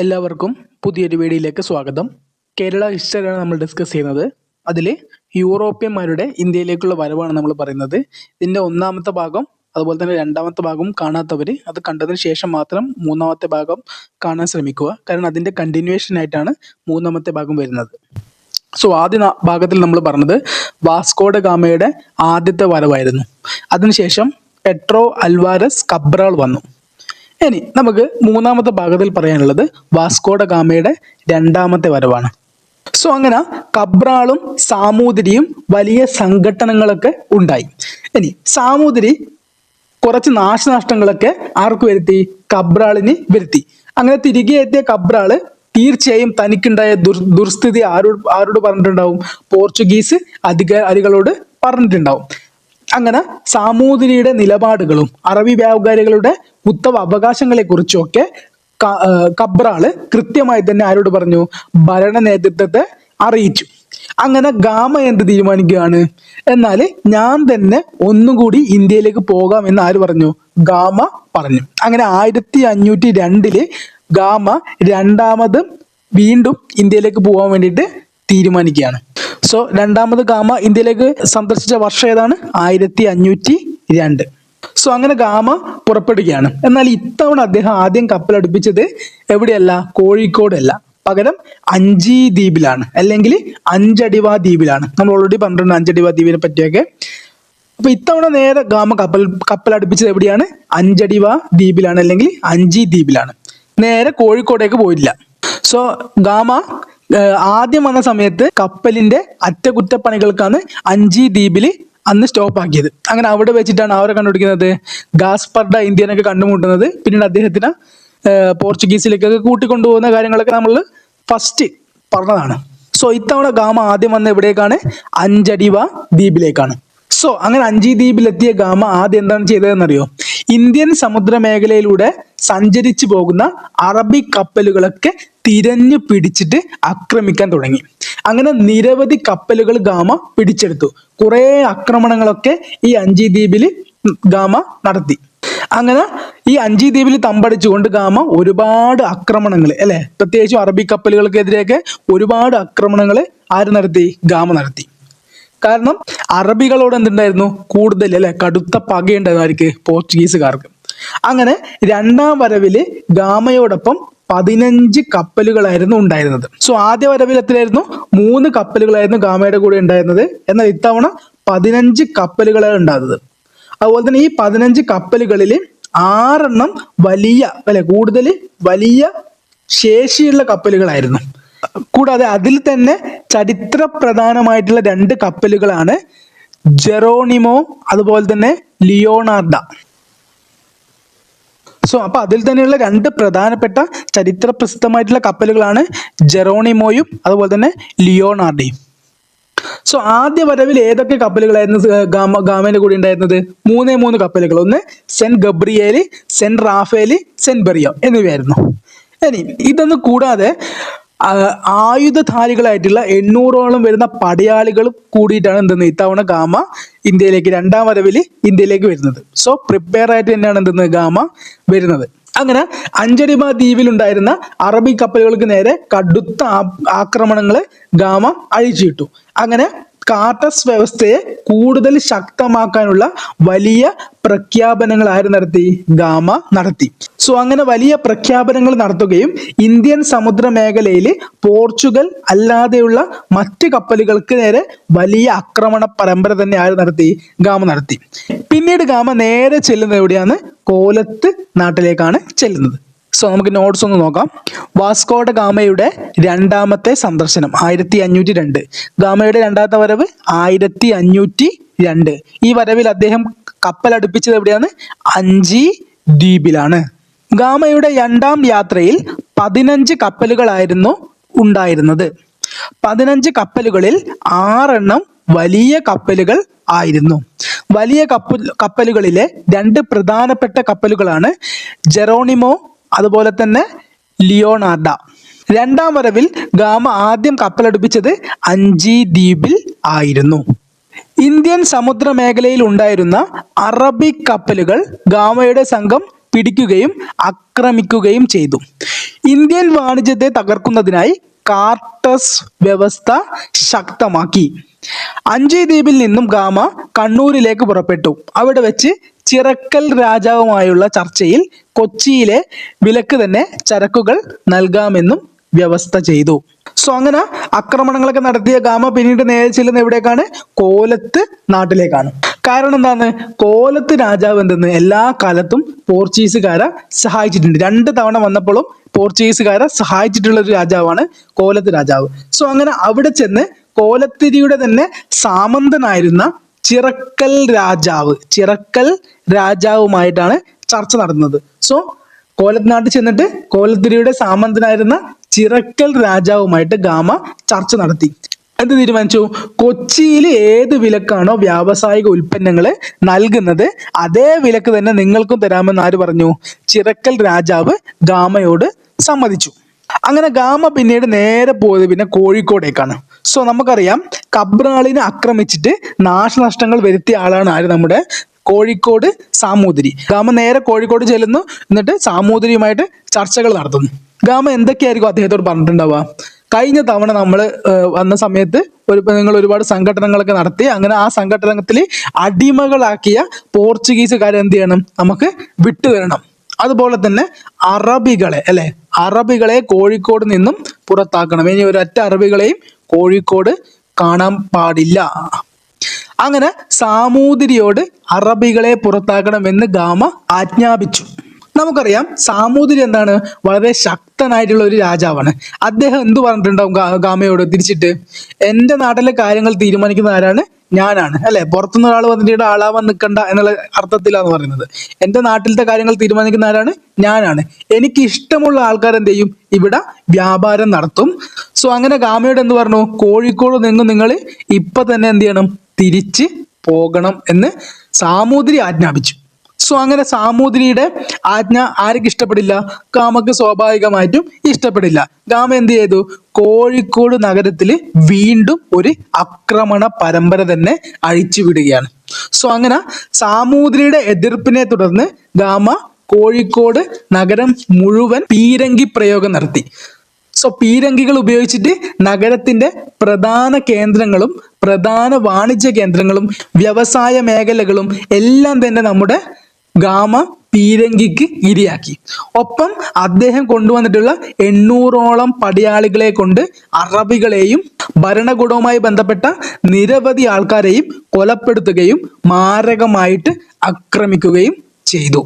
എല്ലാവർക്കും പുതിയൊരു വീഡിയോയിലേക്ക് സ്വാഗതം. കേരള ഹിസ്റ്ററിയാണ് നമ്മൾ ഡിസ്കസ് ചെയ്യുന്നത്. അതിൽ യൂറോപ്യന്മാരുടെ ഇന്ത്യയിലേക്കുള്ള വരവാണ് നമ്മൾ പറയുന്നത്. ഇതിന്റെ ഒന്നാമത്തെ ഭാഗം അതുപോലെ തന്നെ രണ്ടാമത്തെ ഭാഗം കാണാത്തവർ അത് കണ്ടതിന് ശേഷം മാത്രം മൂന്നാമത്തെ ഭാഗം കാണാൻ ശ്രമിക്കുക. കാരണം അതിന്റെ കണ്ടിന്യൂവേഷൻ ആയിട്ടാണ് മൂന്നാമത്തെ ഭാഗം വരുന്നത്. സോ ആദ്യ ഭാഗത്തിൽ നമ്മൾ പറഞ്ഞത് വാസ്കോഡ ഗാമയുടെ ആദ്യത്തെ വരവായിരുന്നു. അതിനുശേഷം പെട്രോ അൽവാരസ് കബ്രാൾ വന്നു. ഇനി നമുക്ക് മൂന്നാമത്തെ ഭാഗത്തിൽ പറയാനുള്ളത് വാസ്കോഡ ഗാമയുടെ രണ്ടാമത്തെ വരവാണ്. സോ അങ്ങനെ കബ്രാളും സാമൂതിരിയും വലിയ സംഘടനകളൊക്കെ ഉണ്ടായി. ഇനി സാമൂതിരി കുറച്ച് നാശനഷ്ടങ്ങളൊക്കെ ആർക്ക് വരുത്തി? കബ്രാളിന് വരുത്തി. അങ്ങനെ തിരികെ എത്തിയ കബ്രാൾ തീർച്ചയായും തനിക്കുണ്ടായ ദുർ ദുർസ്ഥിതി ആരോട് ആരോട് പറഞ്ഞിട്ടുണ്ടാവും? പോർച്ചുഗീസ് അധികാരികളോട് പറഞ്ഞിട്ടുണ്ടാവും. അങ്ങനെ സാമൂതിരിയുടെ നിലപാടുകളും അറബി വ്യാപാരികളുടെ ഉത്തമ അവകാശങ്ങളെ കുറിച്ചൊക്കെ കബ്രാൾ കൃത്യമായി തന്നെ ആരോട് പറഞ്ഞു? ഭരണ നേതൃത്വത്തെ അറിയിച്ചു. അങ്ങനെ ഗാമ എന്ത് തീരുമാനിക്കുകയാണ്? എന്നാൽ ഞാൻ തന്നെ ഒന്നുകൂടി ഇന്ത്യയിലേക്ക് പോകാം എന്ന് ആര് പറഞ്ഞു? ഗാമ പറഞ്ഞു. അങ്ങനെ ആയിരത്തി അഞ്ഞൂറ്റി രണ്ടിൽ ഗാമ രണ്ടാമത് വീണ്ടും ഇന്ത്യയിലേക്ക് പോകാൻ വേണ്ടിയിട്ട് തീരുമാനിക്കുകയാണ്. സോ രണ്ടാമത് ഗാമ ഇന്ത്യയിലേക്ക് സന്ദർശിച്ച വർഷം ഏതാണ്? ആയിരത്തി അഞ്ഞൂറ്റി രണ്ട് സോ അങ്ങനെ ഗാമ പുറപ്പെടുകയാണ്. എന്നാൽ ഇത്തവണ അദ്ദേഹം ആദ്യം കപ്പലടുപ്പിച്ചത് എവിടെയല്ല? കോഴിക്കോടല്ല. പകരം അഞ്ചി ദ്വീപിലാണ്. അല്ലെങ്കിൽ അഞ്ചടിവ ദ്വീപിലാണ്. നമ്മൾ ഓൾറെഡി പറഞ്ഞിട്ടുണ്ട് അഞ്ചടിവ ദ്വീപിനെ പറ്റിയൊക്കെ. അപ്പൊ ഇത്തവണ നേരെ ഗാമ കപ്പൽ കപ്പൽ അടുപ്പിച്ചത് എവിടെയാണ്? അഞ്ചടിവ ദ്വീപിലാണ് അല്ലെങ്കിൽ അഞ്ചി ദ്വീപിലാണ്. നേരെ കോഴിക്കോടേക്ക് പോയില്ല. സോ ഗാമ ആദ്യം വന്ന സമയത്ത് കപ്പലിന്റെ അറ്റകുറ്റപ്പണികൾക്കാണ് അഞ്ചി ദ്വീപിൽ അന്ന് സ്റ്റോപ്പ് ആക്കിയത്. അങ്ങനെ അവിടെ വെച്ചിട്ടാണ് അവരെ കണ്ടുപിടിക്കുന്നത്? ഗാസ്പർഡ ഇന്ത്യനൊക്കെ കണ്ടുമുട്ടുന്നത്. പിന്നീട് അദ്ദേഹത്തിന് പോർച്ചുഗീസിലേക്കൊക്കെ കൂട്ടിക്കൊണ്ടുപോകുന്ന കാര്യങ്ങളൊക്കെ നമ്മൾ ഫസ്റ്റ് പറഞ്ഞതാണ്. സോ ഇത്തവണ ഗാമ ആദ്യം വന്ന എവിടേക്കാണ് അഞ്ചടിവ ദ്വീപിലേക്കാണ്. സോ അങ്ങനെ അഞ്ചി ദ്വീപിലെത്തിയ ഗാമ ആദ്യം എന്താണ് ചെയ്തതെന്നറിയോ? ഇന്ത്യൻ സമുദ്ര മേഖലയിലൂടെ സഞ്ചരിച്ചു പോകുന്ന അറബി കപ്പലുകളൊക്കെ തിരഞ്ഞു പിടിച്ചിട്ട് ആക്രമിക്കാൻ തുടങ്ങി. അങ്ങനെ നിരവധി കപ്പലുകൾ ഗാമ പിടിച്ചെടുത്തു. കുറെ ആക്രമണങ്ങളൊക്കെ ഈ അഞ്ചി ദ്വീപിൽ ഗാമ നടത്തി. അങ്ങനെ ഈ അഞ്ചി ദ്വീപിൽ തമ്പടിച്ചുകൊണ്ട് ഗാമ ഒരുപാട് ആക്രമണങ്ങൾ അല്ലെ? പ്രത്യേകിച്ചും അറബി കപ്പലുകൾക്കെതിരെയൊക്കെ ഒരുപാട് ആക്രമണങ്ങൾ ആര് നടത്തി? ഗാമ നടത്തി. കാരണം അറബികളോട് എന്തുണ്ടായിരുന്നു? കൂടുതൽ അല്ലെ? കടുത്ത പകയുണ്ടായിരുന്നു ആർക്ക് പോർച്ചുഗീസുകാർക്ക്. അങ്ങനെ രണ്ടാം വരവിൽ ഗാമയോടൊപ്പം പതിനഞ്ച് കപ്പലുകളായിരുന്നു ഉണ്ടായിരുന്നത്. സോ ആദ്യ വരവിൽ എത്രയായിരുന്നു? മൂന്ന് കപ്പലുകളായിരുന്നു ഗാമയുടെ കൂടെ ഉണ്ടായിരുന്നത്. എന്നാൽ ഇത്തവണ പതിനഞ്ച് കപ്പലുകളാണ് ഉണ്ടായിരുന്നത് അതുപോലെ തന്നെ ഈ പതിനഞ്ച് കപ്പലുകളിൽ ആറെണ്ണം വലിയ അല്ലെ കൂടുതൽ വലിയ ശേഷിയുള്ള കപ്പലുകളായിരുന്നു. കൂടാതെ അതിൽ തന്നെ ചരിത്ര പ്രധാനമായിട്ടുള്ള രണ്ട് കപ്പലുകളാണ് ജെറോണിമോ അതുപോലെ തന്നെ ലിയോണാർഡ. സോ അപ്പൊ അതിൽ തന്നെയുള്ള രണ്ട് പ്രധാനപ്പെട്ട ചരിത്ര പ്രസിദ്ധമായിട്ടുള്ള കപ്പലുകളാണ് ജെറോണിമോയും അതുപോലെ തന്നെ ലിയോണാർഡയും. സോ ആദ്യ വരവിൽ ഏതൊക്കെ കപ്പലുകളായിരുന്നു ഗാമ ഗാമേന്റെ കൂടെ ഉണ്ടായിരുന്നത്? മൂന്നേ മൂന്ന് കപ്പലുകൾ. ഒന്ന് Saint Gabriel Saint Raphael Saint Berrio എന്നിവയായിരുന്നു. ഇനി ഇതൊന്നും കൂടാതെ ആയുധധാരികളായിട്ടുള്ള എണ്ണൂറോളം വരുന്ന പടയാളികൾ കൂടിയിട്ടാണ് എന്തെന്ന് ഇത്തവണ ഗാമ ഇന്ത്യയിലേക്ക് രണ്ടാം വരവിൽ ഇന്ത്യയിലേക്ക് വരുന്നത്. സോ പ്രിപ്പയർ ആയിട്ട് തന്നെയാണ് എന്തെന്ന് ഗാമ വരുന്നത്. അങ്ങനെ അഞ്ചടിമ ദ്വീപിലുണ്ടായിരുന്ന അറബി കപ്പലുകൾക്ക് നേരെ കടുത്ത ആക്രമണങ്ങളെ ഗാമ അഴിച്ചുവിട്ടു. അങ്ങനെ കാർട്ടസ് വ്യവസ്ഥയെ കൂടുതൽ ശക്തമാക്കാനുള്ള വലിയ പ്രഖ്യാപനങ്ങൾ ആര് നടത്തി? ഗാമ നടത്തി. സോ അങ്ങനെ വലിയ പ്രഖ്യാപനങ്ങൾ നടത്തുകയും ഇന്ത്യൻ സമുദ്ര മേഖലയിൽ പോർച്ചുഗൽ അല്ലാതെയുള്ള മറ്റ് കപ്പലുകൾക്ക് നേരെ വലിയ ആക്രമണ പരമ്പര തന്നെ ആര് നടത്തി? ഗാമ നടത്തി. പിന്നീട് ഗാമ നേരെ ചെല്ലുന്നത് എവിടെയാണ്? കോലത്ത് നാട്ടിലേക്കാണ് ചെല്ലുന്നത്. സോ നമുക്ക് നോട്ട്സ് ഒന്ന് നോക്കാം. വാസ്കോഡ ഗാമയുടെ രണ്ടാമത്തെ സന്ദർശനം ആയിരത്തി അഞ്ഞൂറ്റി രണ്ട് ഗാമയുടെ രണ്ടാമത്തെ വരവ് ആയിരത്തി അഞ്ഞൂറ്റി രണ്ട് ഈ വരവിൽ അദ്ദേഹം കപ്പൽ അടുപ്പിച്ചത് എവിടെയാണ്? അഞ്ചി ദ്വീപിലാണ് ഗാമയുടെ രണ്ടാം യാത്രയിൽ പതിനഞ്ച് കപ്പലുകളായിരുന്നു ഉണ്ടായിരുന്നത്. പതിനഞ്ച് കപ്പലുകളിൽ ആറെണ്ണം വലിയ കപ്പലുകൾ ആയിരുന്നു. വലിയ കപ്പൽ കപ്പലുകളിലെ രണ്ട് പ്രധാനപ്പെട്ട കപ്പലുകളാണ് ജെറോണിമോ അതുപോലെ തന്നെ ലിയോണാർഡ. രണ്ടാം വരവിൽ ഗാമ ആദ്യം കപ്പലടുപ്പിച്ചത് അഞ്ചി ദ്വീപിൽ ആയിരുന്നു. ഇന്ത്യൻ സമുദ്ര മേഖലയിൽ ഉണ്ടായിരുന്ന അറബിക് കപ്പലുകൾ ഗാമയുടെ സംഘം പിടിക്കുകയും ആക്രമിക്കുകയും ചെയ്തു. ഇന്ത്യൻ വാണിജ്യത്തെ തകർക്കുന്നതിനായി കാർട്ടസ് വ്യവസ്ഥ ശക്തമാക്കി. അഞ്ചി ദ്വീപിൽ നിന്നും ഗാമ കണ്ണൂരിലേക്ക് പുറപ്പെട്ടു. അവിടെ വെച്ച് ചിറക്കൽ രാജാവുമായുള്ള ചർച്ചയിൽ കൊച്ചിയിലെ വിലക്ക് തന്നെ ചരക്കുകൾ നൽകാമെന്നും വ്യവസ്ഥ ചെയ്തു. സോ അങ്ങനെ ആക്രമണങ്ങളൊക്കെ നടത്തിയ ഗാമ പിന്നീട് നേരെ ചെല്ലുന്ന എവിടേക്കാണ്? കോലത്ത് നാട്ടിലേക്കാണ്. കാരണം എന്താണ്? കോലത്ത് രാജാവ് എന്തെന്ന് എല്ലാ കാലത്തും പോർച്ചുഗീസുകാരെ സഹായിച്ചിട്ടുണ്ട്. രണ്ട് തവണ വന്നപ്പോഴും പോർച്ചുഗീസുകാരെ സഹായിച്ചിട്ടുള്ള ഒരു രാജാവാണ് കോലത്ത് രാജാവ്. സോ അങ്ങനെ അവിടെ ചെന്ന് കോലത്തിരിയുടെ തന്നെ സാമന്തനായിരുന്ന ചിറക്കൽ രാജാവ് ചിറക്കൽ രാജാവുമായിട്ടാണ് ചർച്ച നടന്നത്. സോ കോലത്തിനാട്ടിൽ ചെന്നിട്ട് കോലത്തിരിയുടെ സാമന്തനായിരുന്ന ചിറക്കൽ രാജാവുമായിട്ട് ഗാമ ചർച്ച നടത്തി. എന്ത് തീരുമാനിച്ചു? കൊച്ചിയിൽ ഏത് വിലക്കാണോ വ്യാവസായിക ഉൽപ്പന്നങ്ങൾ നൽകുന്നത് അതേ വിലക്ക് തന്നെ നിങ്ങൾക്കും തരാമെന്ന് ആര് പറഞ്ഞു? ചിറക്കൽ രാജാവ് ഗാമയോട് സമ്മതിച്ചു. അങ്ങനെ ഗാമ പിന്നീട് നേരെ പോയത് പിന്നെ കോഴിക്കോടേക്കാണ്. സോ നമുക്കറിയാം കബ്രാളിനെ ആക്രമിച്ചിട്ട് നാശനഷ്ടങ്ങൾ വരുത്തിയ ആളാണ് ആര്? നമ്മുടെ കോഴിക്കോട് സാമൂതിരി. ഗാമ നേരെ കോഴിക്കോട് ചെല്ലുന്നു. എന്നിട്ട് സാമൂതിരിയുമായിട്ട് ചർച്ചകൾ നടത്തുന്നു. ഗാമ എന്തൊക്കെയായിരിക്കും അദ്ദേഹത്തോട് പറഞ്ഞിട്ടുണ്ടാവുക? കഴിഞ്ഞ തവണ നമ്മൾ വന്ന സമയത്ത് ഒരു നിങ്ങൾ ഒരുപാട് സംഘടനകളൊക്കെ നടത്തി അങ്ങനെ ആ സംഘടനത്തിൽ അടിമകളാക്കിയ പോർച്ചുഗീസുകാരെ എന്ത് ചെയ്യണം? നമുക്ക് വിട്ടുതരണം അതുപോലെ തന്നെ അറബികളെ അല്ലെ? അറബികളെ കോഴിക്കോട് നിന്നും പുറത്താക്കണം. ഇനി ഒരൊറ്റ അറബികളെയും കോഴിക്കോട് കാണാൻ പാടില്ല. അങ്ങനെ സാമൂതിരിയോട് അറബികളെ പുറത്താക്കണമെന്ന് ഗാമ ആജ്ഞാപിച്ചു. നമുക്കറിയാം സാമൂതിരി എന്താണ്? വളരെ ശക്തനായിട്ടുള്ള ഒരു രാജാവാണ്. അദ്ദേഹം എന്ത് പറഞ്ഞിട്ടുണ്ടാവും ഗാമയോട്? തിരിച്ചിട്ട് എന്റെ നാട്ടിലെ കാര്യങ്ങൾ തീരുമാനിക്കുന്ന ആരാണ്? ഞാനാണ്. അല്ലെ? പുറത്തുനിന്ന് ഒരാൾ വന്നിട്ട് ആളാവാൻ നിൽക്കണ്ട എന്നുള്ള അർത്ഥത്തിലാണ് പറയുന്നത്. എന്റെ നാട്ടിലത്തെ കാര്യങ്ങൾ തീരുമാനിക്കുന്ന ആരാണ്? ഞാനാണ്. എനിക്ക് ഇഷ്ടമുള്ള ആൾക്കാർ എന്ത് ചെയ്യും? ഇവിടെ വ്യാപാരം നടത്തും. സോ അങ്ങനെ ഗാമയോട് എന്ന് പറഞ്ഞു? കോഴിക്കോട് നിന്ന് നിങ്ങൾ ഇപ്പൊ തന്നെ എന്ത് ചെയ്യണം? തിരിച്ച് പോകണം എന്ന് സാമൂതിരി ആജ്ഞാപിച്ചു. സോ അങ്ങനെ സാമൂതിരിയുടെ ആജ്ഞ ആർക്ക് ഇഷ്ടപ്പെടില്ല? കാമക്ക് സ്വാഭാവികമായിട്ടും ഇഷ്ടപ്പെടില്ല. കാമ എന്ത് ചെയ്തു? കോഴിക്കോട് നഗരത്തിൽ വീണ്ടും ഒരു ആക്രമണ പരമ്പര തന്നെ അഴിച്ചു വിടുകയാണ് സോ അങ്ങനെ സാമൂതിരിയുടെ എതിർപ്പിനെ തുടർന്ന് ഗാമ കോഴിക്കോട് നഗരം മുഴുവൻ പീരങ്കി പ്രയോഗം നടത്തി. സോ പീരങ്കികൾ ഉപയോഗിച്ചിട്ട് നഗരത്തിന്റെ പ്രധാന കേന്ദ്രങ്ങളും പ്രധാന വാണിജ്യ കേന്ദ്രങ്ങളും വ്യവസായ മേഖലകളും എല്ലാം തന്നെ നമ്മുടെ ഗാമ പീരങ്കിക്ക് ഇരയാക്കി ഒപ്പം അദ്ദേഹം കൊണ്ടുവന്നിട്ടുള്ള എണ്ണൂറോളം പടയാളികളെ കൊണ്ട് അറബികളെയും ഭരണകൂടവുമായി ബന്ധപ്പെട്ട നിരവധി ആൾക്കാരെയും കൊലപ്പെടുത്തുകയും മാരകമായിട്ട് ആക്രമിക്കുകയും ചെയ്തു.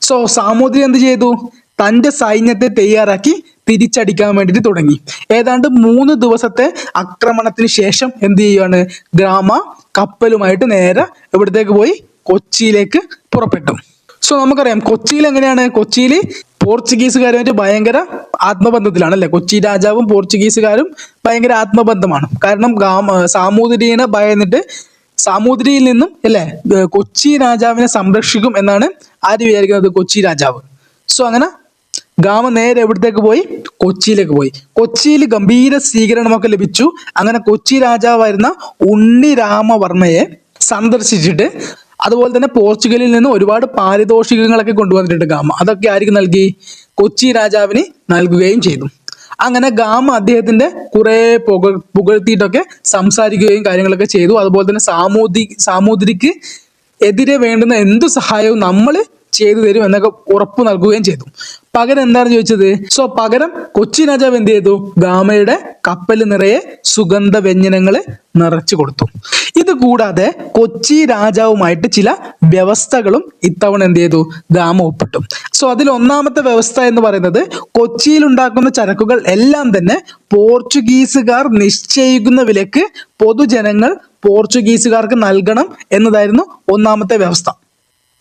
സോ സാമൂതിരി എന്ത് ചെയ്തു? തന്റെ സൈന്യത്തെ തയ്യാറാക്കി തിരിച്ചടിക്കാൻ വേണ്ടിയിട്ട് തുടങ്ങി. ഏതാണ്ട് മൂന്ന് ദിവസത്തെ ആക്രമണത്തിന് ശേഷം എന്ത് ചെയ്യുകയാണ് ഗ്രാമ കപ്പലുമായിട്ട് നേരെ എവിടത്തേക്ക് പോയി കൊച്ചിയിലേക്ക് പുറപ്പെട്ടു. സോ നമുക്കറിയാം കൊച്ചിയിൽ എങ്ങനെയാണ്? കൊച്ചിയിൽ പോർച്ചുഗീസുകാരുമായിട്ട് ഭയങ്കര ആത്മബന്ധത്തിലാണ് അല്ലെ കൊച്ചി രാജാവും പോർച്ചുഗീസുകാരും ഭയങ്കര ആത്മബന്ധമാണ്. കാരണം സാമൂതിരിയെ ഭയന്നിട്ട് സാമൂതിരിയിൽ നിന്നും അല്ലെ കൊച്ചി രാജാവിനെ സംരക്ഷിക്കും എന്നാണ് ആര് വിചാരിക്കുന്നത്? കൊച്ചി രാജാവ്. സോ അങ്ങനെ ഗാമ നേരെ എവിടത്തേക്ക് പോയി? കൊച്ചിയിലേക്ക് പോയി. കൊച്ചിയിൽ ഗംഭീര സ്വീകരണമൊക്കെ ലഭിച്ചു. അങ്ങനെ കൊച്ചി രാജാവായിരുന്ന ഉണ്ണി രാമവർമ്മയെ സന്ദർശിച്ചിട്ട് അതുപോലെ തന്നെ പോർച്ചുഗലിൽ നിന്ന് ഒരുപാട് പാരിതോഷികങ്ങളൊക്കെ കൊണ്ടുവന്നിട്ടുണ്ട് ഗാമ. അതൊക്കെ ആർക്ക് നൽകി? കൊച്ചി രാജാവിന് നൽകുകയും ചെയ്തു. അങ്ങനെ ഗാമ അദ്ദേഹത്തിന്റെ കുറെ പുക പുകഴ്ത്തിയിട്ടൊക്കെ സംസാരിക്കുകയും കാര്യങ്ങളൊക്കെ ചെയ്തു. അതുപോലെ തന്നെ സാമൂതി സാമൂതിരിക്ക് എതിരെ വേണ്ടുന്ന എന്ത് സഹായവും നമ്മൾ ചെയ്തു തരും എന്നൊക്കെ ഉറപ്പ് നൽകുകയും ചെയ്തു. പകരം എന്താണ് ചോദിച്ചത്? സോ പകരം കൊച്ചി രാജാവ് എന്ത് ചെയ്തു? ഗാമയുടെ കപ്പൽ നിറയെ സുഗന്ധ വ്യഞ്ജനങ്ങൾ നിറച്ചു കൊടുത്തു. ഇത് കൂടാതെ കൊച്ചി രാജാവുമായിട്ട് ചില വ്യവസ്ഥകളും ഇത്തവണ എന്ത് ചെയ്തു? ഗാമ ഒപ്പിട്ടു. സോ അതിൽ ഒന്നാമത്തെ വ്യവസ്ഥ എന്ന് പറയുന്നത് കൊച്ചിയിൽ ഉണ്ടാക്കുന്ന ചരക്കുകൾ എല്ലാം തന്നെ പോർച്ചുഗീസുകാർ നിശ്ചയിക്കുന്ന വിലക്ക് പൊതുജനങ്ങൾ പോർച്ചുഗീസുകാർക്ക് നൽകണം എന്നതായിരുന്നു ഒന്നാമത്തെ വ്യവസ്ഥ.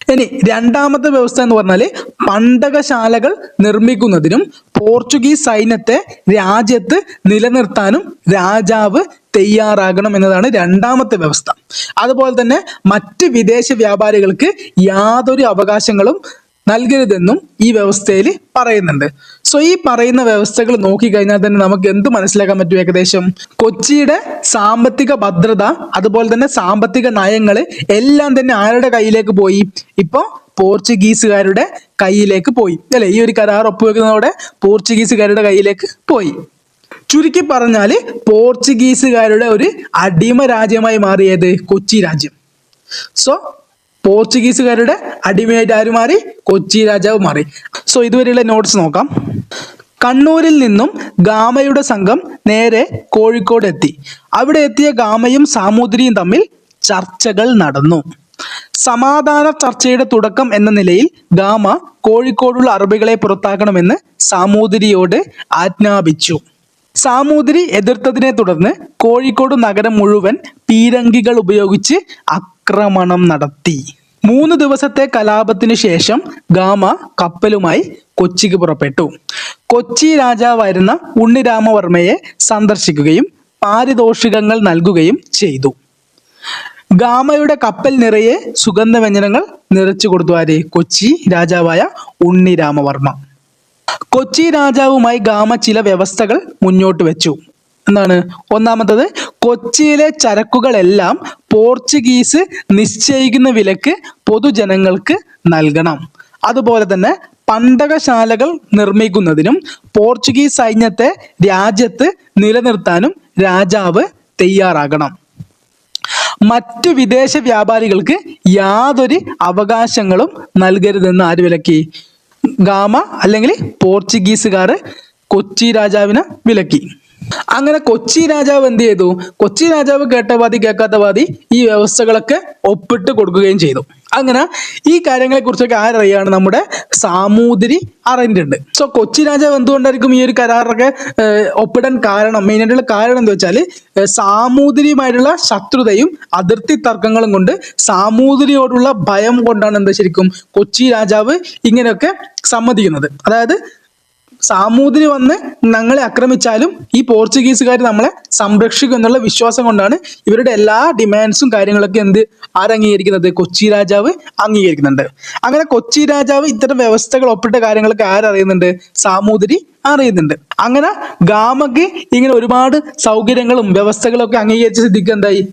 ഇനി രണ്ടാമത്തെ വ്യവസ്ഥ എന്ന് പറഞ്ഞാൽ പണ്ടകശാലകൾ നിർമ്മിക്കുന്നതിനും പോർച്ചുഗീസ് സൈന്യത്തെ രാജ്യത്ത് നിലനിർത്താനും രാജാവ് തയ്യാറാകണം എന്നതാണ് രണ്ടാമത്തെ വ്യവസ്ഥ. അതുപോലെ തന്നെ മറ്റ് വിദേശ വ്യാപാരികൾക്ക് യാതൊരു അവകാശങ്ങളും നൽകരുതെന്നും ഈ വ്യവസ്ഥയിൽ പറയുന്നുണ്ട്. സോ ഈ പറയുന്ന വ്യവസ്ഥകൾ നോക്കിക്കഴിഞ്ഞാൽ തന്നെ നമുക്ക് എന്ത് മനസ്സിലാക്കാൻ പറ്റും ഏകദേശം? കൊച്ചിയുടെ സാമ്പത്തിക ഭദ്രത അതുപോലെ തന്നെ സാമ്പത്തിക നയങ്ങൾ എല്ലാം തന്നെ ആരുടെ കയ്യിലേക്ക് പോയി? ഇപ്പോൾ പോർച്ചുഗീസുകാരുടെ കയ്യിലേക്ക് പോയി. അല്ലെ? ഈ ഒരു കരാർ ഒപ്പുവെക്കുന്നതോടെ പോർച്ചുഗീസുകാരുടെ കയ്യിലേക്ക് പോയി. ചുരുക്കി പറഞ്ഞാൽ പോർച്ചുഗീസുകാരുടെ ഒരു അടിമ രാജ്യമായി മാറിയത് കൊച്ചി രാജ്യം. സോ പോർച്ചുഗീസുകാരുടെ അടിമയായിട്ട് ആര് മാറി? കൊച്ചി രാജാവ് മാറി. സോ ഇതുവരെയുള്ള നോട്ട്സ് നോക്കാം. കണ്ണൂരിൽ നിന്നും ഗാമയുടെ സംഘം നേരെ കോഴിക്കോട് എത്തി. അവിടെ എത്തിയ ഗാമയും സാമൂതിരിയും തമ്മിൽ ചർച്ചകൾ നടന്നു. സമാധാന ചർച്ചയുടെ തുടക്കം എന്ന നിലയിൽ ഗാമ കോഴിക്കോടുള്ള അറബികളെ പുറത്താക്കണമെന്ന് സാമൂതിരിയോട് ആജ്ഞാപിച്ചു. സാമൂതിരി എതിർത്തതിനെ തുടർന്ന് കോഴിക്കോട് നഗരം മുഴുവൻ പീരങ്കികൾ ഉപയോഗിച്ച് ആക്രമണം നടത്തി. മൂന്ന് ദിവസത്തെ കലാപത്തിനു ശേഷം ഗാമ കപ്പലുമായി കൊച്ചിക്ക് പുറപ്പെട്ടു. കൊച്ചി രാജാവായിരുന്ന ഉണ്ണിരാമവർമ്മയെ സന്ദർശിക്കുകയും പാരിതോഷികങ്ങൾ നൽകുകയും ചെയ്തു. ഗാമയുടെ കപ്പൽ നിറയെ സുഗന്ധവ്യഞ്ജനങ്ങൾ നിറച്ചു കൊടുത്തു ആര്? കൊച്ചി രാജാവായ ഉണ്ണിരാമവർമ്മ. കൊച്ചി രാജാവുമായി ഗാമ ചില വ്യവസ്ഥകൾ മുന്നോട്ട് വെച്ചു. എന്താണ്? ഒന്നാമത്തത് കൊച്ചിയിലെ ചരക്കുകളെല്ലാം പോർച്ചുഗീസ് നിശ്ചയിക്കുന്ന വിലക്ക് പൊതുജനങ്ങൾക്ക് നൽകണം. അതുപോലെ തന്നെ പണ്ടകശാലകൾ നിർമ്മിക്കുന്നതിനും പോർച്ചുഗീസ് സൈന്യത്തെ രാജ്യത്ത് നിലനിർത്താനും രാജാവ് തയ്യാറാകണം. മറ്റു വിദേശ വ്യാപാരികൾക്ക് യാതൊരു അവകാശങ്ങളും നൽകരുതെന്ന് ആര് വിലക്കി? ഗാമ അല്ലെങ്കിൽ പോർച്ചുഗീസുകാർ കൊച്ചി രാജാവിനെ വിലക്കി. അങ്ങനെ കൊച്ചി രാജാവ് എന്ത് ചെയ്തു? കൊച്ചി രാജാവ് കേട്ട വാതി കേൾക്കാത്ത വാതി ഈ വ്യവസ്ഥകളൊക്കെ ഒപ്പിട്ട് കൊടുക്കുകയും ചെയ്തു. അങ്ങനെ ഈ കാര്യങ്ങളെ കുറിച്ചൊക്കെ ആരറിയാണ് നമ്മുടെ സാമൂതിരി അറിഞ്ഞിട്ടുണ്ട്. സോ കൊച്ചി രാജാവ് എന്തുകൊണ്ടായിരിക്കും ഈ ഒരു കരാറൊക്കെ ഒപ്പിടാൻ കാരണം മെയിൻ ആയിട്ടുള്ള കാരണം എന്താ വെച്ചാൽ സാമൂതിരിയുമായിട്ടുള്ള ശത്രുതയും അതിർത്തി തർക്കങ്ങളും കൊണ്ട് സാമൂതിരിയോടുള്ള ഭയം കൊണ്ടാണ് എന്താ ശരിക്കും കൊച്ചി രാജാവ് ഇങ്ങനെയൊക്കെ സമ്മതിക്കുന്നത്. അതായത് സാമൂതിരി വന്ന് ഞങ്ങളെ ആക്രമിച്ചാലും ഈ പോർച്ചുഗീസുകാർ നമ്മളെ സംരക്ഷിക്കും എന്നുള്ള വിശ്വാസം കൊണ്ടാണ് ഇവരുടെ എല്ലാ ഡിമാൻഡ്സും കാര്യങ്ങളൊക്കെ എന്ത് ആരംഗീകരിക്കുന്നത്? കൊച്ചി രാജാവ് അംഗീകരിക്കുന്നുണ്ട്. അങ്ങനെ കൊച്ചി രാജാവ് ഇത്തരം വ്യവസ്ഥകൾ ഒപ്പിട്ട കാര്യങ്ങളൊക്കെ ആരറിയുന്നുണ്ട്? സാമൂതിരി അറിയുന്നുണ്ട്. അങ്ങനെ ഗാമക്ക് ഇങ്ങനെ ഒരുപാട് സൗകര്യങ്ങളും വ്യവസ്ഥകളും ഒക്കെ അംഗീകരിച്ച സ്ഥിതിക്ക് എന്തായി?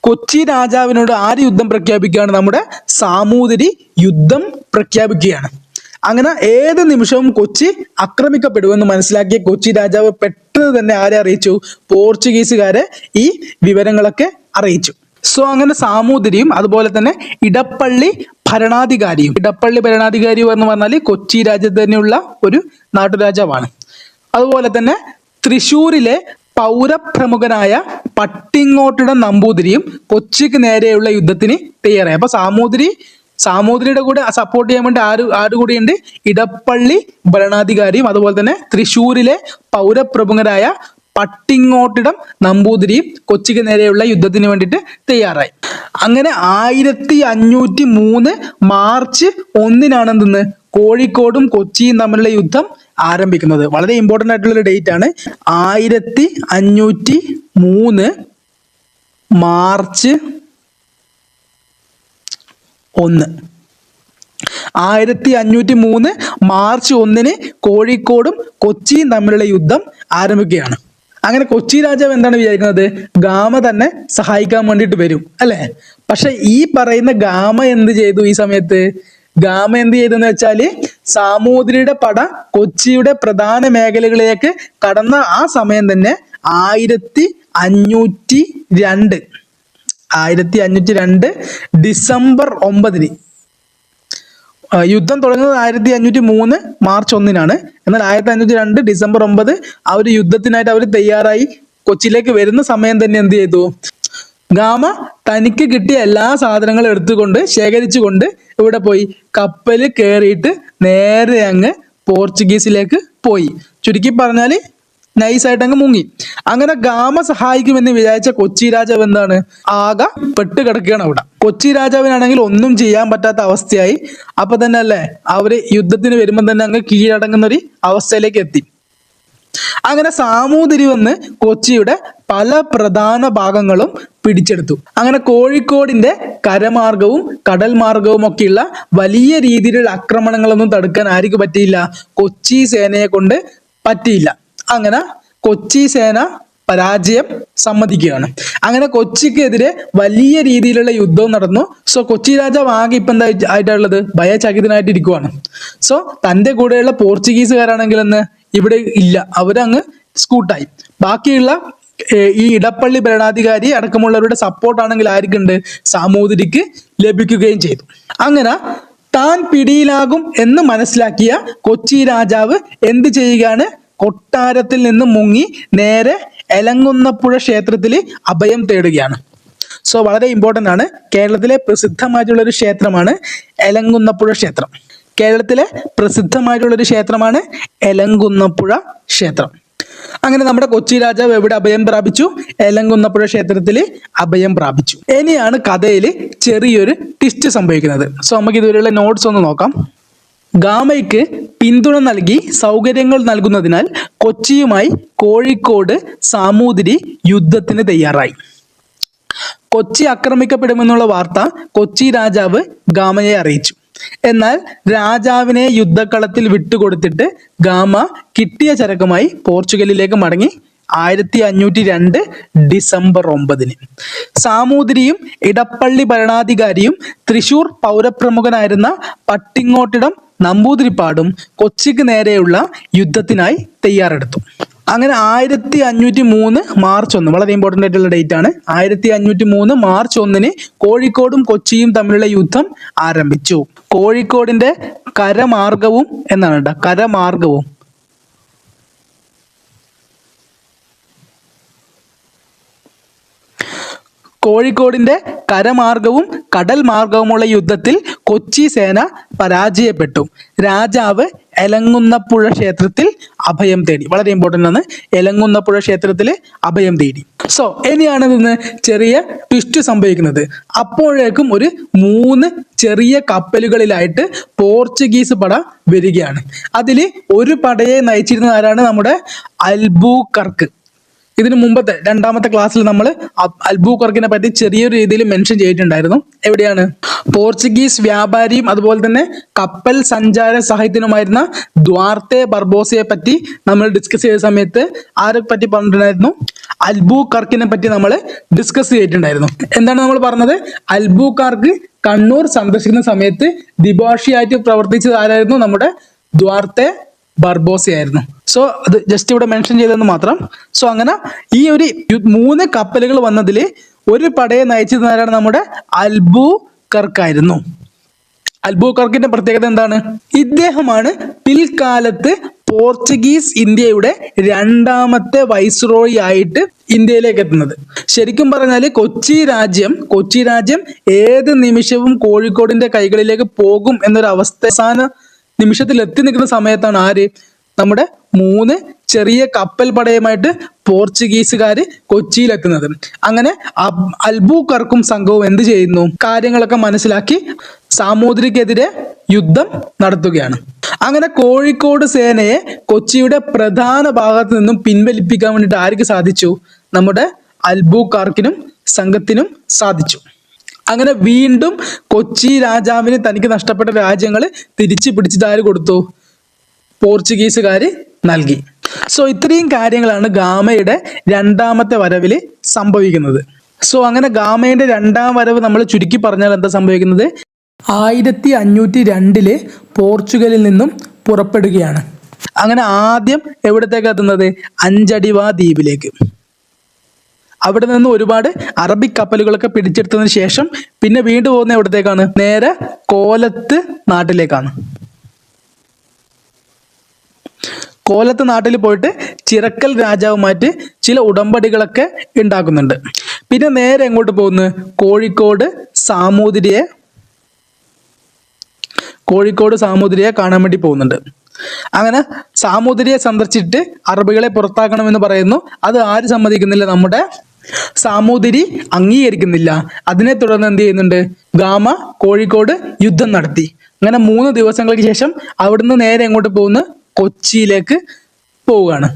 കൊച്ചി രാജാവിനോട് ആര് യുദ്ധം പ്രഖ്യാപിക്കുകയാണ്? നമ്മുടെ സാമൂതിരി യുദ്ധം പ്രഖ്യാപിക്കുകയാണ്. അങ്ങനെ ഏത് നിമിഷവും കൊച്ചി ആക്രമിക്കപ്പെടുമെന്ന് മനസ്സിലാക്കിയ കൊച്ചി രാജാവ് പെട്ടെന്ന് തന്നെ ആരെ അറിയിച്ചു? പോർച്ചുഗീസുകാരെ ഈ വിവരങ്ങളൊക്കെ അറിയിച്ചു. സോ അങ്ങനെ സാമൂതിരിയും അതുപോലെ തന്നെ ഇടപ്പള്ളി ഭരണാധികാരിയും. ഇടപ്പള്ളി ഭരണാധികാരി എന്ന് പറഞ്ഞാൽ കൊച്ചി രാജ്യത്ത് തന്നെയുള്ള ഒരു നാട്ടുരാജാവാണ്. അതുപോലെ തന്നെ തൃശൂരിലെ പൗരപ്രമുഖനായ പട്ടിങ്ങോട്ടിട നമ്പൂതിരിയും കൊച്ചിക്ക് നേരെയുള്ള യുദ്ധത്തിന് തയ്യാറായി. അപ്പൊ സാമൂതിരി സാമൂതിരിയുടെ കൂടെ സപ്പോർട്ട് ചെയ്യാൻ വേണ്ടി ആര് ആര് കൂടിയുണ്ട്? ഇടപ്പള്ളി ഭരണാധികാരിയും അതുപോലെ തന്നെ തൃശ്ശൂരിലെ പൗരപ്രമുഖരായ പട്ടിങ്ങോട്ടിടം നമ്പൂതിരിയും കൊച്ചിക്ക് നേരെയുള്ള യുദ്ധത്തിന് വേണ്ടിയിട്ട് തയ്യാറായി. അങ്ങനെ ആയിരത്തി അഞ്ഞൂറ്റി മൂന്ന് മാർച്ച് ഒന്നിനാണ് എന്തെന്ന്? കോഴിക്കോടും കൊച്ചിയും തമ്മിലുള്ള യുദ്ധം ആരംഭിക്കുന്നത്. വളരെ ഇമ്പോർട്ടന്റ് ആയിട്ടുള്ള ഒരു ഡേറ്റ് ആണ്. ആയിരത്തി അഞ്ഞൂറ്റി മൂന്ന് മാർച്ച് ഒന്ന്. ആയിരത്തി അഞ്ഞൂറ്റി മൂന്ന് മാർച്ച് ഒന്നിന് കോഴിക്കോടും കൊച്ചിയും തമ്മിലുള്ള യുദ്ധം ആരംഭിക്കുകയാണ്. അങ്ങനെ കൊച്ചി രാജാവ് എന്താണ് വിചാരിക്കുന്നത്? ഗാമ തന്നെ സഹായിക്കാൻ വേണ്ടിയിട്ട് വരും അല്ലെ? പക്ഷെ ഈ പറയുന്ന ഗാമ എന്ത് ചെയ്തു ഈ സമയത്ത്? ഗാമ എന്ത് ചെയ്തു എന്ന് വെച്ചാൽ സാമൂതിരിയുടെ പട കൊച്ചിയുടെ പ്രധാന മേഖലകളിലേക്ക് കടന്ന ആ സമയം തന്നെ ആയിരത്തി അഞ്ഞൂറ്റി രണ്ട് ആയിരത്തി അഞ്ഞൂറ്റി രണ്ട് ഡിസംബർ ഒമ്പതിന്. യുദ്ധം തുടങ്ങുന്നത് ആയിരത്തി അഞ്ഞൂറ്റി മൂന്ന് മാർച്ച് ഒന്നിനാണ്. എന്നാൽ ആയിരത്തി അഞ്ഞൂറ്റി രണ്ട് ഡിസംബർ ഒമ്പത് ആ ഒരു യുദ്ധത്തിനായിട്ട് അവർ തയ്യാറായി കൊച്ചിയിലേക്ക് വരുന്ന സമയം തന്നെ എന്ത് ചെയ്തു? ഗാമ തനിക്ക് കിട്ടിയ എല്ലാ സാധനങ്ങളും എടുത്തുകൊണ്ട് ശേഖരിച്ചുകൊണ്ട് ഇവിടെ പോയി. കപ്പൽ കയറിയിട്ട് നേരെ അങ്ങ് പോർച്ചുഗീസിലേക്ക് പോയി. ചുരുക്കി പറഞ്ഞാൽ നൈസായിട്ട് അങ്ങ് മുങ്ങി. അങ്ങനെ ഗാമ സഹായിക്കുമെന്ന് വിചാരിച്ച കൊച്ചി രാജാവ് എന്താണ്? ആകെ പെട്ട് കിടക്കുകയാണ് അവിടെ. കൊച്ചി രാജാവിനാണെങ്കിൽ ഒന്നും ചെയ്യാൻ പറ്റാത്ത അവസ്ഥയായി. അപ്പൊ തന്നെ അല്ലേ? അവർ യുദ്ധത്തിന് വരുമ്പോൾ തന്നെ അങ്ങ് കീഴടങ്ങുന്ന ഒരു അവസ്ഥയിലേക്ക് എത്തി. അങ്ങനെ സാമൂതിരി വന്ന് കൊച്ചിയുടെ പല പ്രധാന ഭാഗങ്ങളും പിടിച്ചെടുത്തു. അങ്ങനെ കോഴിക്കോടിന്റെ കരമാർഗവും കടൽ മാർഗവും ഒക്കെയുള്ള വലിയ രീതിയിലുള്ള ആക്രമണങ്ങളൊന്നും തടുക്കാൻ ആർക്ക് പറ്റിയില്ല. കൊച്ചി സേനയെ കൊണ്ട് പറ്റിയില്ല. അങ്ങനെ കൊച്ചി സേന പരാജയം സമ്മതിക്കുകയാണ്. അങ്ങനെ കൊച്ചിക്കെതിരെ വലിയ രീതിയിലുള്ള യുദ്ധം നടന്നു. സോ കൊച്ചി രാജാവ് ആകെ ഇപ്പൊ എന്താ ആയിട്ടുള്ളത് ഭയചകിതനായിട്ട് ഇരിക്കുവാണ്. സോ തന്റെ കൂടെയുള്ള പോർച്ചുഗീസുകാരാണെങ്കിൽ എന്ന് ഇവിടെ ഇല്ല. അവരങ്ങ് സ്കൂട്ടായി. ബാക്കിയുള്ള ഈ ഇടപ്പള്ളി ഭരണാധികാരി അടക്കമുള്ളവരുടെ സപ്പോർട്ടാണെങ്കിൽ ആർക്കുണ്ട്? സാമൂതിരിക്ക് ലഭിക്കുകയും ചെയ്തു. അങ്ങനെ താൻ പിടിയിലാകും എന്ന് മനസ്സിലാക്കിയ കൊച്ചി രാജാവ് എന്ത് ചെയ്യുകയാണ്? കൊട്ടാരത്തിൽ നിന്ന് മുങ്ങി നേരെ എലങ്ങുന്നപ്പുഴ ക്ഷേത്രത്തിൽ അഭയം തേടുകയാണ്. സോ വളരെ ഇമ്പോർട്ടന്റ് ആണ്. കേരളത്തിലെ പ്രസിദ്ധമായിട്ടുള്ള ഒരു ക്ഷേത്രമാണ് എലങ്കുന്നപ്പുഴ ക്ഷേത്രം. കേരളത്തിലെ പ്രസിദ്ധമായിട്ടുള്ള ഒരു ക്ഷേത്രമാണ് എലങ്കുന്നപ്പുഴ ക്ഷേത്രം. അങ്ങനെ നമ്മുടെ കൊച്ചി രാജാവ് എവിടെ അഭയം പ്രാപിച്ചു? എലങ്കുന്നപ്പുഴ ക്ഷേത്രത്തിൽ അഭയം പ്രാപിച്ചു. ഇനിയാണ് കഥയിൽ ചെറിയൊരു ട്വിസ്റ്റ് സംഭവിക്കുന്നത്. സോ നമുക്ക് ഇതുവരെയുള്ള നോട്ട്സ് ഒന്ന് നോക്കാം. ഗാമയ്ക്ക് പിന്തുണ നൽകി സൗകര്യങ്ങൾ നൽകുന്നതിനാൽ കൊച്ചിയുമായി കോഴിക്കോട് സാമൂതിരി യുദ്ധത്തിന് തയ്യാറായി. കൊച്ചി ആക്രമിക്കപ്പെടുമെന്നുള്ള വാർത്ത കൊച്ചി രാജാവ് ഗാമയെ അറിയിച്ചു. എന്നാൽ രാജാവിനെ യുദ്ധക്കളത്തിൽ വിട്ടുകൊടുത്തിട്ട് ഗാമ കിട്ടിയ ചരക്കുമായി പോർച്ചുഗലിലേക്ക് മടങ്ങി ആയിരത്തി അഞ്ഞൂറ്റി രണ്ട് ഡിസംബർ ഒമ്പതിന്. സാമൂതിരിയും ഇടപ്പള്ളി ഭരണാധികാരിയും തൃശൂർ പൗരപ്രമുഖനായിരുന്ന പട്ടിങ്ങോട്ടിടം നമ്പൂതിരിപ്പാടും കൊച്ചിക്ക് നേരെയുള്ള യുദ്ധത്തിനായി തയ്യാറെടുത്തു. അങ്ങനെ ആയിരത്തി അഞ്ഞൂറ്റി മൂന്ന് മാർച്ച് ഒന്ന് വളരെ ഇമ്പോർട്ടന്റ് ആയിട്ടുള്ള ഡേറ്റ് ആണ്. ആയിരത്തി അഞ്ഞൂറ്റി മൂന്ന് മാർച്ച് ഒന്നിന് കോഴിക്കോടും കൊച്ചിയും തമ്മിലുള്ള യുദ്ധം ആരംഭിച്ചു. കോഴിക്കോടിന്റെ കരമാർഗവും എന്നാണ് കേട്ടോ കരമാർഗവും. കോഴിക്കോടിന്റെ കരമാർഗവും കടൽ മാർഗവുമുള്ള യുദ്ധത്തിൽ കൊച്ചി സേന പരാജയപ്പെട്ടു. രാജാവ് എലങ്ങുന്നപ്പുഴ ക്ഷേത്രത്തിൽ അഭയം തേടി. വളരെ ഇമ്പോർട്ടന്റ് ആണ്. എലങ്ങുന്നപ്പുഴ ക്ഷേത്രത്തിൽ അഭയം തേടി. സോ ഇനിയാണ് ഇതിന് ചെറിയ ട്വിസ്റ്റ് സംഭവിക്കുന്നത്. അപ്പോഴേക്കും ഒരു മൂന്ന് ചെറിയ കപ്പലുകളിലായിട്ട് പോർച്ചുഗീസ് പട വരികയാണ്. അതിൽ ഒരു പടയെ നയിച്ചിരുന്ന ആരാണ്? നമ്മുടെ അൽബൂക്കർക്ക്. ഇതിനു മുമ്പത്തെ രണ്ടാമത്തെ ക്ലാസ്സിൽ നമ്മൾ അൽബൂക്കർക്കിനെ പറ്റി ചെറിയൊരു രീതിയിൽ മെൻഷൻ ചെയ്തിട്ടുണ്ടായിരുന്നു. എവിടെയാണ്? പോർച്ചുഗീസ് വ്യാപാരിയും അതുപോലെ തന്നെ കപ്പൽ സഞ്ചാര സഹായത്തിനുമായിരുന്ന ദ്വാർത്തെ ബർബോസയെ പറ്റി നമ്മൾ ഡിസ്കസ് ചെയ്ത സമയത്ത് ആരെ പറ്റി പറഞ്ഞിട്ടുണ്ടായിരുന്നു? അൽബൂക്കർക്കിനെ പറ്റി നമ്മൾ ഡിസ്കസ് ചെയ്തിട്ടുണ്ടായിരുന്നു. എന്താണ് നമ്മൾ പറഞ്ഞത്? അൽബൂക്കാർക്ക് കണ്ണൂർ സന്ദർശിക്കുന്ന സമയത്ത് ദിബാഷിയായിട്ട് പ്രവർത്തിച്ചത് ആരായിരുന്നു? നമ്മുടെ ദ്വാർത്തെ ബർബോസ ആയിരുന്നു സോ അത് ജസ്റ്റ് ഇവിടെ മെൻഷൻ ചെയ്തെന്ന് മാത്രം. സോ അങ്ങനെ ഈ ഒരു മൂന്ന് കപ്പലുകൾ വന്നതിൽ ഒരു പടയെ നയിച്ചിരുന്നവരാണ് നമ്മുടെ അൽബു കർക്കായിരുന്നു അൽബു കർക്കിന്റെ പ്രത്യേകത എന്താണ്? ഇദ്ദേഹമാണ് പിൽക്കാലത്ത് പോർച്ചുഗീസ് ഇന്ത്യയുടെ രണ്ടാമത്തെ വൈസ്രോയി ആയിട്ട് ഇന്ത്യയിലേക്ക് എത്തുന്നത്. ശരിക്കും പറഞ്ഞാൽ കൊച്ചി രാജ്യം കൊച്ചി രാജ്യം ഏത് നിമിഷവും കോഴിക്കോടിന്റെ കൈകളിലേക്ക് പോകും എന്നൊരു അവസ്ഥ നിമിഷത്തിൽ എത്തി നിൽക്കുന്ന സമയത്താണ് ആര്? നമ്മുടെ മൂന്ന് ചെറിയ കപ്പൽ പടയുമായിട്ട് പോർച്ചുഗീസുകാര് കൊച്ചിയിലെത്തുന്നത്. അങ്ങനെ അൽബൂക്കർക്കും സംഘവും എന്ത് ചെയ്യുന്നു? കാര്യങ്ങളൊക്കെ മനസ്സിലാക്കി സാമൂതിരിക്കെതിരെ യുദ്ധം നടത്തുകയാണ്. അങ്ങനെ കോഴിക്കോട് സേനയെ കൊച്ചിയുടെ പ്രധാന ഭാഗത്ത് നിന്നും പിൻവലിപ്പിക്കാൻ വേണ്ടിയിട്ട് ആർക്ക് സാധിച്ചു? നമ്മുടെ അൽബൂക്കാർക്കിനും സംഘത്തിനും സാധിച്ചു. അങ്ങനെ വീണ്ടും കൊച്ചി രാജാവിന് തനിക്ക് നഷ്ടപ്പെട്ട രാജ്യങ്ങൾ തിരിച്ചു പിടിച്ചിട്ട് കൊടുത്തു? പോർച്ചുഗീസുകാർ നൽകി. സോ ഇത്രയും കാര്യങ്ങളാണ് ഗാമയുടെ രണ്ടാമത്തെ വരവിൽ സംഭവിക്കുന്നത്. സോ അങ്ങനെ ഗാമയുടെ രണ്ടാം വരവ് നമ്മൾ ചുരുക്കി പറഞ്ഞാൽ എന്താ സംഭവിക്കുന്നത്? ആയിരത്തി അഞ്ഞൂറ്റി രണ്ടിൽ പോർച്ചുഗലിൽ നിന്നും പുറപ്പെടുകയാണ്. അങ്ങനെ ആദ്യം എവിടത്തേക്ക് എത്തുന്നത്? അഞ്ചടിവാ ദ്വീപിലേക്ക്. അവിടെ നിന്ന് ഒരുപാട് അറബിക് കപ്പലുകളൊക്കെ പിടിച്ചെടുത്തതിന് ശേഷം പിന്നെ വീണ്ടും പോകുന്ന എവിടത്തേക്കാണ്? നേരെ കോലത്ത് നാട്ടിലേക്കാണ്. കോലത്ത് നാട്ടിൽ പോയിട്ട് ചിറക്കൽ രാജാവുമായിട്ട് ചില ഉടമ്പടികളൊക്കെ ഉണ്ടാക്കുന്നുണ്ട്. പിന്നെ നേരെ എങ്ങോട്ട് പോകുന്നു? കോഴിക്കോട് സാമൂതിരിയെ കോഴിക്കോട് സാമൂതിരിയെ കാണാൻ വേണ്ടി പോകുന്നുണ്ട്. അങ്ങനെ സാമൂതിരിയെ സന്ദർശിച്ചിട്ട് അറബികളെ പുറത്താക്കണമെന്ന് പറയുന്നു. അത് ആര് സമ്മതിക്കുന്നില്ല? നമ്മുടെ സാമൂതിരി അംഗീകരിക്കുന്നില്ല. അതിനെ തുടർന്ന് എന്ത് ചെയ്യുന്നുണ്ട്? ഗാമ കോഴിക്കോട് യുദ്ധം നടത്തി. അങ്ങനെ മൂന്ന് ദിവസങ്ങൾക്ക് ശേഷം അവിടുന്ന് നേരെ എങ്ങോട്ട് പോകുന്നു? കൊച്ചിയിലേക്ക് പോവുകയാണ്.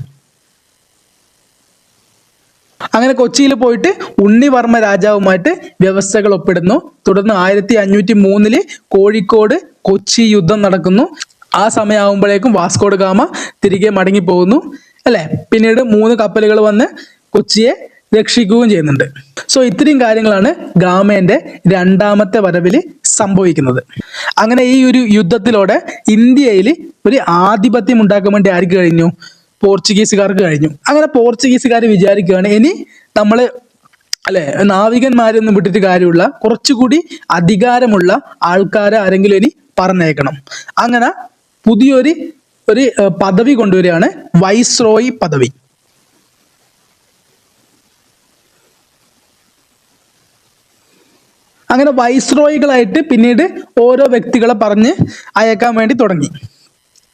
അങ്ങനെ കൊച്ചിയിൽ പോയിട്ട് ഉണ്ണിവർമ്മ രാജാവുമായിട്ട് വ്യവസ്ഥകൾ ഒപ്പിടുന്നു. തുടർന്ന് ആയിരത്തി അഞ്ഞൂറ്റി മൂന്നിൽ കോഴിക്കോട് കൊച്ചി യുദ്ധം നടക്കുന്നു. ആ സമയമാകുമ്പോഴേക്കും വാസ്കോഡ് ഗാമ തിരികെ മടങ്ങി പോകുന്നു അല്ലെ? പിന്നീട് മൂന്ന് കപ്പലുകൾ വന്ന് കൊച്ചിയെ രക്ഷിക്കുകയും ചെയ്യുന്നുണ്ട്. സോ ഇത്രയും കാര്യങ്ങളാണ് ഗാമേന്റെ രണ്ടാമത്തെ വരവിൽ സംഭവിക്കുന്നത്. അങ്ങനെ ഈ ഒരു യുദ്ധത്തിലൂടെ ഇന്ത്യയിൽ ഒരു ആധിപത്യം ഉണ്ടാക്കാൻ വേണ്ടി ആർക്ക് കഴിഞ്ഞു? പോർച്ചുഗീസുകാർക്ക് കഴിഞ്ഞു. അങ്ങനെ പോർച്ചുഗീസുകാർ വിചാരിക്കുകയാണ് ഇനി നമ്മൾ അല്ലെ നാവികന്മാരൊന്നും വിട്ടിട്ട് കാര്യമുള്ള കുറച്ചുകൂടി അധികാരമുള്ള ആൾക്കാരെ ആരെങ്കിലും ഇനി പറഞ്ഞേക്കണം അങ്ങനെ പുതിയൊരു ഒരു പദവി കൊണ്ടുവരികയാണ് വൈസ്രോയി പദവി. അങ്ങനെ വൈസ്രോയികളായിട്ട് പിന്നീട് ഓരോ വ്യക്തികളെ പറഞ്ഞ് അയക്കാൻ വേണ്ടി തുടങ്ങി.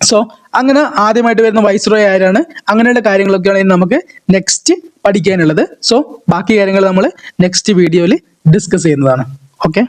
സോ അങ്ങനെ ആദ്യമായിട്ട് വരുന്ന വൈസ്രോയി ആരാണ്? അങ്ങനെയുള്ള കാര്യങ്ങളൊക്കെയാണ് ഇനി നമുക്ക് നെക്സ്റ്റ് പഠിക്കാനുള്ളത്. സോ ബാക്കി കാര്യങ്ങൾ നമ്മൾ നെക്സ്റ്റ് വീഡിയോയിൽ ഡിസ്കസ് ചെയ്യുന്നതാണ്. ഓക്കെ